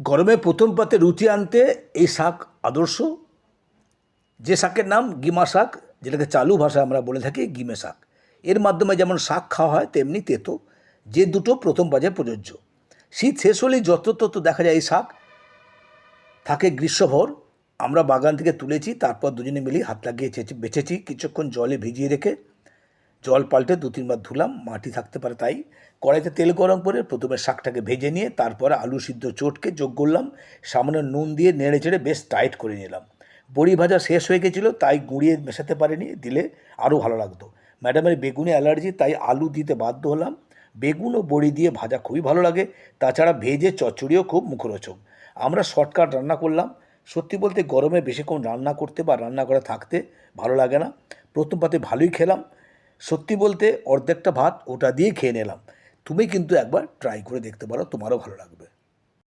গরমে প্রথম পাতে রুচি আনতে এই শাক আদর্শ। যে শাকের নাম গিমা শাক, যেটাকে চালু ভাষায় আমরা বলে থাকি গিমে শাক। এর মাধ্যমে যেমন শাক খাওয়া হয়, তেমনি তেতো। যে দুটো প্রথম পাজে প্রযোজ্য। শীত শেষ হলেই যত তত দেখা যায় এই শাক। থাকে গ্রীষ্মভর। আমরা বাগান থেকে তুলেছি, তারপর দুজনে মিলেই হাত লাগিয়ে বেছেছি, কিছুক্ষণ জলে ভিজিয়ে রেখে জল পাল্টে দু তিনবার ধুলাম, মাটি থাকতে পারে তাই। কড়াইতে তেল গরম করে প্রথমে শাকটাকে ভেজে নিয়ে তারপরে আলু সিদ্ধ চটকে যোগ করলাম, সামান্য নুন দিয়ে নেড়ে চেড়ে বেশ টাইট করে নিলাম। বড়ি ভাজা শেষ হয়ে গেছিল, তাই গুঁড়িয়ে মেশাতে পারিনি, দিলে আরও ভালো লাগতো। ম্যাডামের বেগুনে অ্যালার্জি, তাই আলু দিতে বাধ্য হলাম। বেগুন ও বড়ি দিয়ে ভাজা খুবই ভালো লাগে, তাছাড়া ভেজে চচ্চড়িও খুব মুখরোচক। আমরা শর্টকাট রান্না করলাম। সত্যি বলতে গরমে বেশিক্ষণ রান্না করতে বা রান্না করে থাকতে ভালো লাগে না। প্রথম পাতে ভালোই খেলাম সত্যি বলতে অর্ধেকটা ভাত ওটা দিয়ে খেয়ে নিলাম। তুমি কিন্তু একবার ট্রাই করে দেখতে পারো, তোমারও ভালো লাগবে।